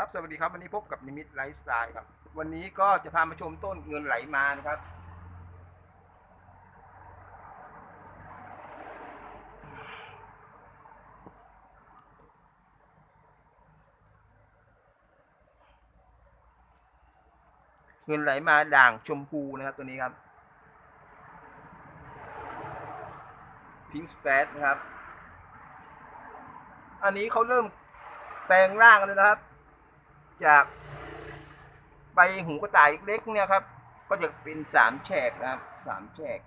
ครับ สวัสดีครับ วันนี้พบกับนิมิตไลฟ์สไตล์ครับ วันนี้ก็จะพามาชมต้นเงินไหลมานะครับ เงินไหลมาด่างชมพูนะครับตัวนี้ครับพิงสเปซนะครับ อันนี้เขาเริ่มแปลงร่างแล้วนะครับ จากใบหูกระต่ายเล็กๆเนี่ยครับ ก็จะเป็นสามแฉกนะครับสามแฉก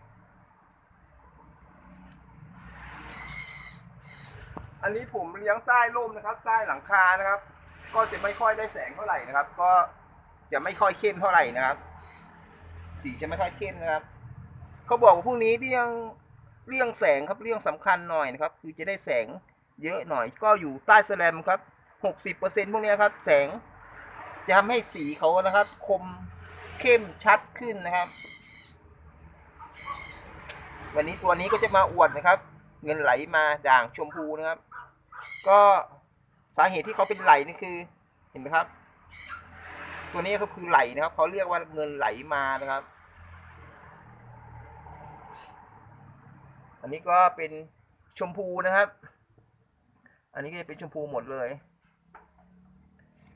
อันนี้ผมเลี้ยงใต้ร่มนะครับ ใต้หลังคานะครับ ก็จะไม่ค่อยได้แสงเท่าไหร่นะครับ ก็จะไม่ค่อยเข้มเท่าไหร่นะครับ สีจะไม่ค่อยเข้มนะครับเขาบอกว่าพวกนี้เลี่ยงเลี่ยงแสงครับเลี่ยงสำคัญหน่อยนะครับ คือจะได้แสงเยอะหน่อยก็อยู่ใต้แสลมครับหกสิบเปอร์เซ็นพวกนี้ครับ แสง จะทำให้สีเขานะครับ คมเข้มชัดขึ้นนะครับ วันนี้ตัวนี้ก็จะมาอวดนะครับ เงินไหลมาด่างชมพูนะครับ ก็สาเหตุที่เขาเป็นไหลนี่คือ เห็นไหมครับ ตัวนี้ก็คือไหลนะครับเขาเรียกว่าเงินไหลมานะครับ อันนี้ก็เป็นชมพูนะครับ อันนี้ก็จะเป็นชมพูหมดเลย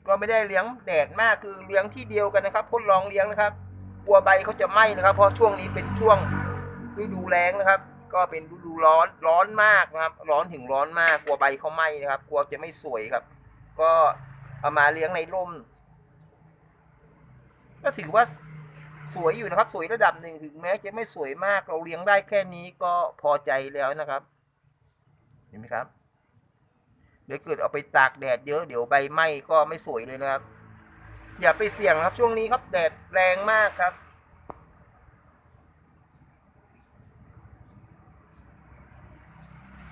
ก็ไม่ได้เลี้ยงแดดมากคือเลี้ยงที่เดียวกันนะครับทดลองเลี้ยงนะครับกลัวใบเขาจะไหม้นะครับ เพราะช่วงนี้เป็นช่วงฤดูแล้งนะครับ ก็เป็นฤดูร้อนร้อนมากนะครับ ร้อนถึงร้อนมากกลัวใบเขาไหม้นะครับ กลัวจะไม่สวยครับ ก็เอามาเลี้ยงในร่ม ก็ถือว่าสวยอยู่นะครับ สวยระดับหนึ่งถึงแม้จะไม่สวยมาก เราเลี้ยงได้แค่นี้ก็พอใจแล้วนะครับ เห็นไหมครับ เดี๋ยวเกิดเอาไปตากแดดเยอะเดี๋ยวใบไหม้ก็ไม่สวยเลยนะครับ อย่าไปเสี่ยงครับช่วงนี้ครับแดดแรงมากครับ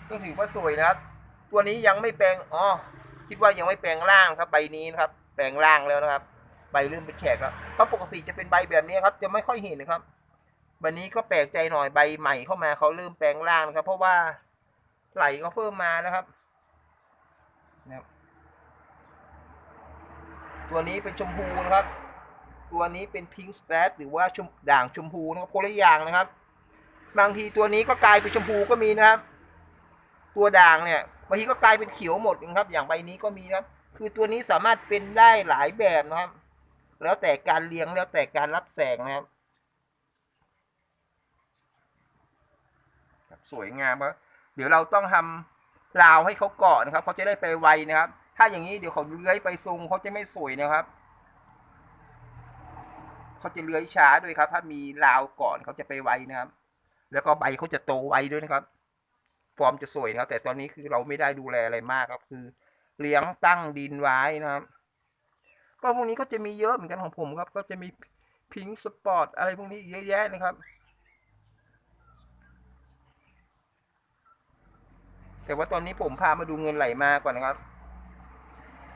ก็ถือว่าสวยนะครับ ตัวนี้ยังไม่แปลงอ๋อคิดว่ายังไม่แปลงร่างครับใบนี้นะครับ แปลงร่างแล้วนะครับ ใบเริ่มเป็นแฉกแล้วเพราะปกติจะเป็นใบแบบนี้ครับ จะไม่ค่อยเห็นนะครับวันนี้ก็แปลกใจหน่อยใบใหม่เข้ามาเขาเริ่มแปลงร่างครับ เพราะว่าไหลก็เพิ่มมานะครับ นะครับตัวนี้เป็นชมพูนะครับ ตัวนี้เป็นพิงค์สเปซหรือว่าชมด่างชมพูนะครับคนละอย่างนะครับ บางทีตัวนี้ก็กลายเป็นชมพูก็มีนะครับ ตัวด่างเนี่ยบางทีก็กลายเป็นเขียวหมดนะครับ อย่างใบนี้ก็มีนะครับ คือตัวนี้สามารถเป็นได้หลายแบบนะครับ แล้วแต่การเลี้ยงแล้วแต่การรับแสงนะครับสวยงามครับเดี๋ยวเราต้องทำ ราวให้เขาเกาะนะครับเขาจะได้ไปไวนะครับ ถ้าอย่างนี้เดี๋ยวเขาเลื้อยไปทรงเขาจะไม่สวยนะครับเขาจะเลื้อยช้าด้วยครับ ถ้ามีราวก่อนเขาจะไปไวนะครับ แล้วก็ใบเขาจะโตไวด้วยนะครับฟอร์มจะสวยนะครับ แต่ตอนนี้คือเราไม่ได้ดูแลอะไรมากครับ คือ เลี้ยงตั้งดินไว้นะครับ ก็พวกนี้ก็จะมีเยอะเหมือนกันของผมครับ ก็จะมีพิงสปอร์ตอะไรพวกนี้เยอะแยะนะครับ แต่ว่าตอนนี้ผมพามาดูเงินไหลมาก่อนนะครับ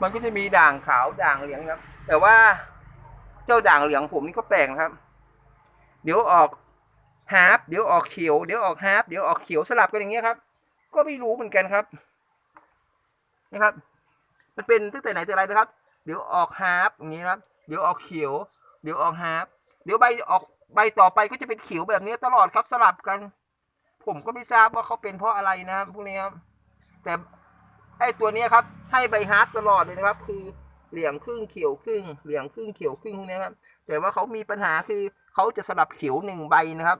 มันก็จะมีด่างขาวด่างเหลืองครับ แต่ว่าเจ้าด่างเหลืองผมนี่ก็แปลกครับ เดี๋ยวออกฮาร์ปเดี๋ยวออกเขียวเดี๋ยวออกฮาร์ปเดี๋ยวออกเขียวสลับกันอย่างเงี้ยครับ ก็ไม่รู้เหมือนกันครับนะครับ มันเป็นตั้งแต่ไหนแต่ไรนะครับ เดี๋ยวออกฮาร์ปอย่างนี้ครับ เดี๋ยวออกเขียว เดี๋ยวออกฮาร์ปเดี๋ยวใบออกใบต่อไปก็จะเป็นเขียวแบบนี้ตลอดครับสลับกัน ผมก็ไม่ทราบว่าเขาเป็นเพราะอะไรนะครับพวกนี้ครับ แต่ไอตัวนี้ครับ ให้ใบฮาร์ปตลอดเลยนะครับ คือเหลี่ยมครึ่งเขียวครึ่งเหลี่ยมครึ่งเขียวครึ่งพวกนี้ครับ แต่ว่าเขามีปัญหาคือเขาจะสลับเขียวหนึ่งใบนะครับ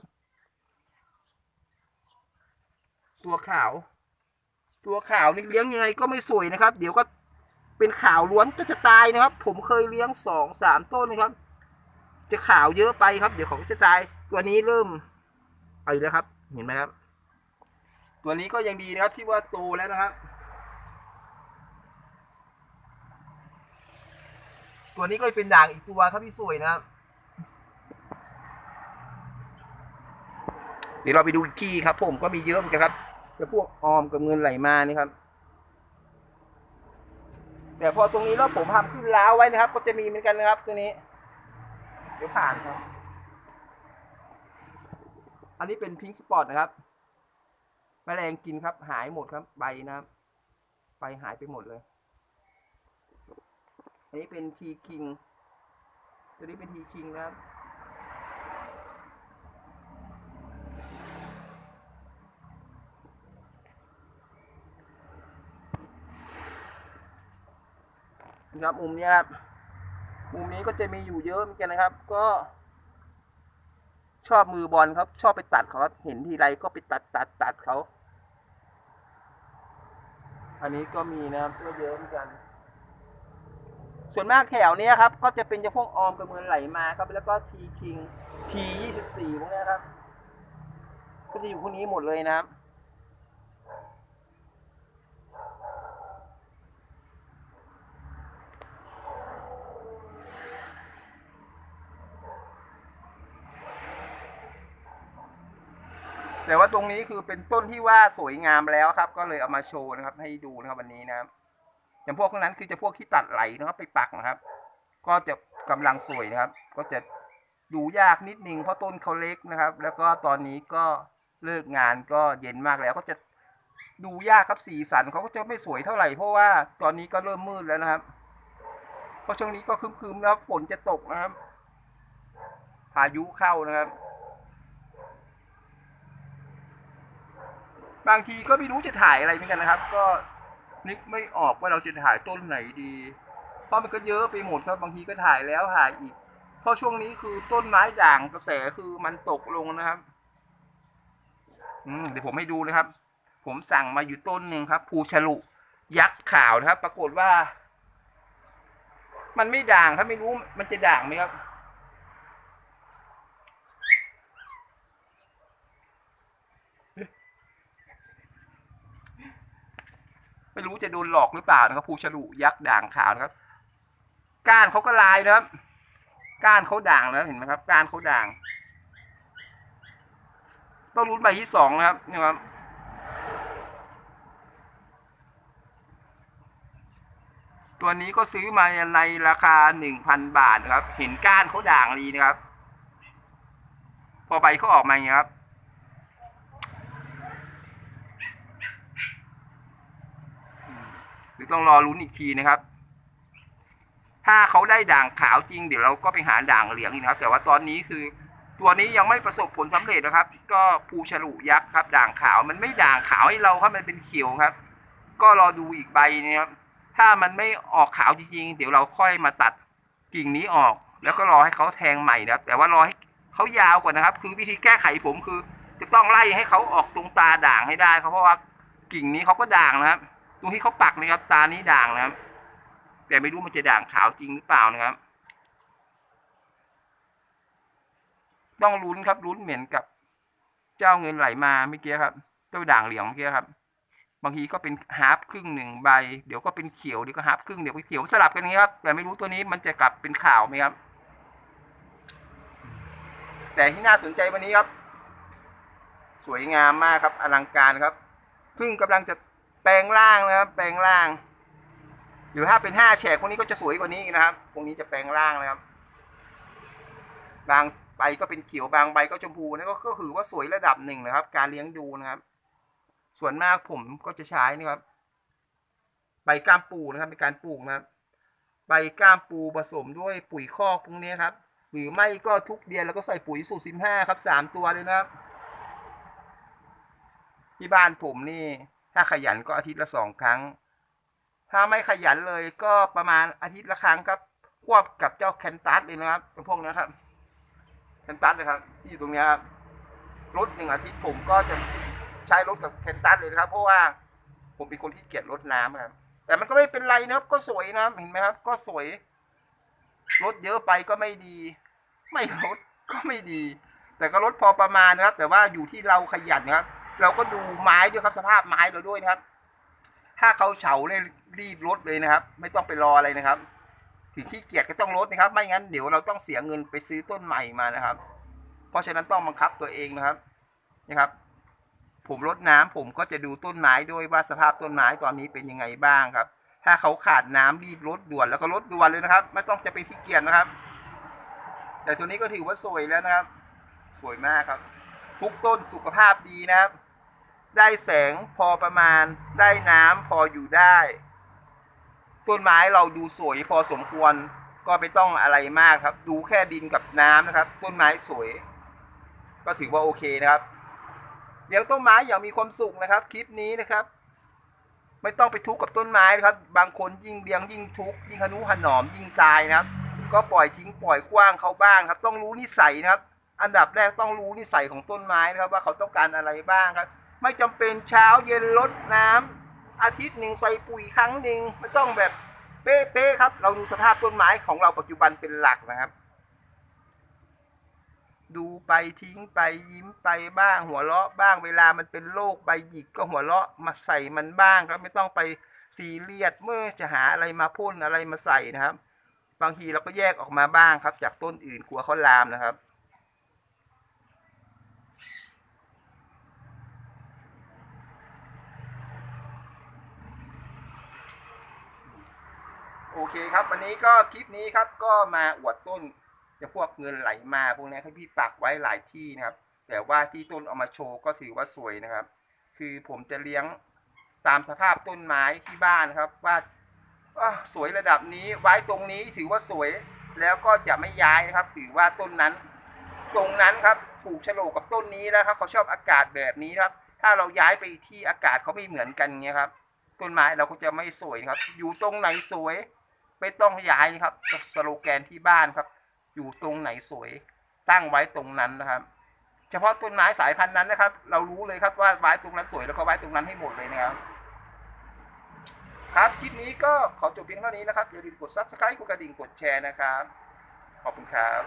ตัวขาว ตัวขาวนี่เลี้ยงยังไงก็ไม่สวยนะครับ เดี๋ยวก็เป็นขาวล้วนก็จะตายนะครับ ผมเคยเลี้ยงสองสามต้นนะครับ จะขาวเยอะไปครับ เดี๋ยวเขาก็จะตาย ตัวนี้เริ่มเอาอีกแล้วครับ เห็นไหมครับ ตัวนี้ก็ยังดีนะครับที่ว่าโตแล้วนะครับ ตัวนี้ก็เป็นด่างอีกตัวครับที่สวยนะครับ เดี๋ยวเราไปดูอีกที่ครับ ผมก็มีเยอะเหมือนกันครับแล้วพวกออมกับเงินไหลมานี่ครับแต่พอตรงนี้แล้วผมทำขึ้นล้าวไว้นะครับ ก็จะมีเหมือนกันนะครับ ตัวนี้ เดี๋ยวผ่านครับ อันนี้เป็นพิงค์สปอร์ตนะครับแมลงกินครับ หายหมดครับ ใบนะครับใบหายไปหมดเลย อันนี้เป็นทีคิง ตัวนี้เป็นทีคิงนะครับนะครับมุมนี้ครับ มุมนี้ก็จะมีอยู่เยอะเหมือนกันนะครับ ก็ ชอบมือบอลครับ ชอบไปตัดเขาครับเห็นทีไรก็ไปตัดตัดตัดเขา อันนี้ก็มีนะครับก็เยอะเหมือนกัน ส่วนมากแถวเนี้ยครับ ก็จะเป็นเฉพาะออมกับเมืองไหลมาครับ แล้วก็ทีคิงทียี่สิบสี่พวกเนี้ยครับ ก็จะอยู่พวกนี้หมดเลยนะครับ แต่ว่าตรงนี้คือเป็นต้นที่ว่าสวยงามแล้วครับ ก็เลยเอามาโชว์นะครับ ให้ดูนะครับวันนี้นะครับอย่างพวกนั้นคือจะพวกที่ตัดไหลนะครับไปปักนะครับ ก็จะกำลังสวยนะครับ ก็จะดูยากนิดนึงเพราะต้นเขาเล็กนะครับ แล้วก็ตอนนี้ก็เลิกงานก็เย็นมากแล้วก็จะดูยากครับสีสันเขาก็จะไม่สวยเท่าไหร่เพราะว่าตอนนี้ก็เริ่มมืดแล้วนะครับ เพราะช่วงนี้ก็ครึมๆแล้วฝนจะตกนะครับ พายุเข้านะครับ บางทีก็ไม่รู้จะถ่ายอะไรเหมือนกันนะครับ ก็นึกไม่ออกว่าเราจะถ่ายต้นไหนดี เพราะมันก็เยอะไปหมดครับบางทีก็ถ่ายแล้วถ่ายอีก เพราะช่วงนี้คือต้นไม้ด่างกระแสคือมันตกลงนะครับอืมเดี๋ยวผมให้ดูนะครับ ผมสั่งมาอยู่ต้นหนึ่งครับ ภูฉลุยักษ์ขาวนะครับ ปรากฏว่า มันไม่ด่างครับไม่รู้มันจะด่างไหมครับ ไม่รู้จะโดนหลอกหรือเปล่านะครับภูฉลุยักษ์ด่างขาวนะครับ ก้านเขาก็ลายนะครับ ก้านเขาด่างแล้วเห็นไหมครับ ก้านเขาด่าง ต้องรุ้นใบที่สองนะครับนี่ครับตัวนี้ก็ซื้อมาในราคาหนึ่งพันบาทนะครับ เห็นก้านเขาด่างดีนะครับ พอใบเขาออกมาอย่างนี้ครับ หรือ ต้องรอลุ้นอีกทีนะครับ ถ้าเขาได้ด่างขาวจริงเดี๋ยวเราก็ไปหาด่างเหลืองอีกนะครับ แต่ว่าตอนนี้คือ ตัวนี้ยังไม่ประสบผลสำเร็จนะครับ ก็ภูฉลุยักษ์ครับ ด่างขาวมันไม่ด่างขาวให้เราครับมันเป็นเขียวครับ ก็รอดูอีกใบนะครับถ้ามันไม่ออกขาวจริงๆเดี๋ยวเราค่อยมาตัดกิ่งนี้ออก แล้วก็รอให้เขาแทงใหม่นะครับ แต่ว่ารอให้เขายาวก่อนนะครับ คือวิธีแก้ไขผมคือ จะต้องไล่ให้เขาออกตรงตาด่างให้ได้ครับเพราะว่ากิ่งนี้เขาก็ด่างนะครับ ตรงที่เขาปักนะครับ ตานี้ด่างนะครับ แต่ไม่รู้มันจะด่างขาวจริงหรือเปล่านะครับ ต้องลุ้นครับลุ้นเหมือนกับ เจ้าเงินไหลมาเมื่อกี้ครับ เจ้าด่างเหลืองเมื่อกี้ครับ บางทีก็เป็นฮาร์ฟครึ่งหนึ่งใบ เดี๋ยวก็เป็นเขียวเดี๋ยวก็ฮาร์ฟครึ่งเดี๋ยวก็เขียวสลับกันอย่างนี้ครับ แต่ไม่รู้ตัวนี้มันจะกลับเป็นขาวไหมครับ แต่ที่น่าสนใจวันนี้ครับ สวยงามมากครับอลังการครับเพิ่งกำลังจะ ลงร่างนะครับ แปลงร่าง หรือถ้าเป็นห้าแฉกพวกนี้ก็จะสวยกว่านี้นะครับ พวกนี้จะแปลงร่างนะครับ บางใบก็เป็นเขียวบางใบก็ชมพูนั่นก็คือว่าสวยระดับหนึ่งนะครับ การเลี้ยงดูนะครับ ส่วนมากผมก็จะใช้นี่ครับ ใบก้ามปูนะครับเป็นการปลูกนะครับ ใบก้ามปูผสมด้วยปุ๋ยคอกพวกนี้ครับ หรือไม่ก็ทุกเดือนแล้วก็ใส่ปุ๋ยสูตรสิบห้าครับสามตัวเลยนะครับที่บ้านผมนี่ ถ้าขยันก็อาทิตย์ละสองครั้ง ถ้าไม่ขยันเลยก็ประมาณอาทิตย์ละครั้งครับควบกับเจ้าแคนตัสเลยนะครับพวกนี้ครับแคนตัสเลยครับ ที่อยู่ตรงนี้ครับรถหนึ่งอาทิตย์ผมก็จะใช้รถกับแคนตัสเลยนะครับ เพราะว่าผมเป็นคนที่เกลียดรถน้ำครับ แต่มันก็ไม่เป็นไรนะครับ ก็สวยนะเห็นไหมครับ ก็สวยรถเยอะไปก็ไม่ดี ไม่ลดก็ไม่ดี แต่ก็ลดพอประมาณนะครับ แต่ว่าอยู่ที่เราขยันนะครับ เราก็ดูไม้ด้วยครับสภาพไม้เราด้วยนะครับ ถ้าเขาเฉาเลยรีบลดเลยนะครับ ไม่ต้องไปรออะไรนะครับถึงขี้เกียจก็ต้องลดนะครับ ไม่งั้นเดี๋ยวเราต้องเสียเงินไปซื้อต้นใหม่มานะครับ เพราะฉะนั้นต้องบังคับตัวเองนะครับนะครับ ผมรดน้ำผมก็จะดูต้นไม้ด้วยว่าสภาพต้นไม้ตอนนี้เป็นยังไงบ้างครับ ถ้าเขาขาดน้ำรีบลดด่วนแล้วก็ลดด่วนเลยนะครับ ไม่ต้องจะไปขี้เกียจนะครับ แต่ตัวนี้ก็ถือว่าสวยแล้วนะครับ สวยมากครับทุกต้นสุขภาพดีนะครับ ได้แสงพอประมาณ ได้น้ำพออยู่ได้ ต้นไม้เราดูสวยพอสมควรก็ไม่ต้องอะไรมากครับ ดูแค่ดินกับน้ำนะครับ ต้นไม้สวย ก็ถือว่าโอเคนะครับเลี้ยงต้นไม้อย่างมีความสุขนะครับ คลิปนี้นะครับ ไม่ต้องไปทุกข์กับต้นไม้นะครับ บางคนยิ่งเลี้ยงยิ่งทุกข์ยิ่งหนุหนอมยิ่งตายนะครับ ก็ปล่อยทิ้งปล่อยกว้างเขาบ้างครับ ต้องรู้นิสัยนะครับ อันดับแรกต้องรู้นิสัยของต้นไม้นะครับ ว่าเขาต้องการอะไรบ้างครับ ไม่จำเป็นเช้าเย็นลดน้ำอาทิตย์หนึ่งใส่ปุ๋ยครั้งหนึ่งไม่ต้องแบบเป๊ะๆครับ เราดูสภาพต้นไม้ของเราปัจจุบันเป็นหลักนะครับ ดูไปทิ้งไปยิ้มไปบ้างหัวเราะบ้างเวลามันเป็นโรคใบหยิกก็หัวเราะมาใส่มันบ้างครับไม่ต้องไปซีเรียสเมื่อจะหาอะไรมาพ่นอะไรมาใส่นะครับ บางทีเราก็แยกออกมาบ้างครับ จากต้นอื่นกลัวเขาลามนะครับ โอเคครับ วันนี้ก็คลิปนี้ครับก็มาอวดต้นจะพวกเงินไหลมาพวกนี้ให้พี่ปักไว้หลายที่นะครับ แต่ว่าที่ต้นเอามาโชว์ก็ถือว่าสวยนะครับ คือผมจะเลี้ยงตามสภาพต้นไม้ที่บ้านครับ ว่าสวยระดับนี้ไว้ตรงนี้ถือว่าสวยแล้วก็จะไม่ย้ายนะครับ ถือว่าต้นนั้น ตรงนั้นครับถูกโฉลกกับต้นนี้แล้วครับเขาชอบอากาศแบบนี้ครับ ถ้าเราย้ายไปที่อากาศเขาไม่เหมือนกันเงี้ยครับต้นไม้เราก็จะไม่สวยครับ อยู่ตรงไหนสวย ไม่ต้องย้ายนะครับสโลแกนที่บ้านครับ อยู่ตรงไหนสวยตั้งไว้ตรงนั้นนะครับ เฉพาะต้นไม้สายพันธุ์นั้นนะครับ เรารู้เลยครับว่าไว้ตรงนั้นสวยแล้วก็ไว้ตรงนั้นให้หมดเลยนะครับ ครับคลิปนี้ก็ขอจบเพียงเท่านี้นะครับอย่าลืมกด subscribe กดกระดิ่งกดแชร์นะครับ ขอบคุณครับ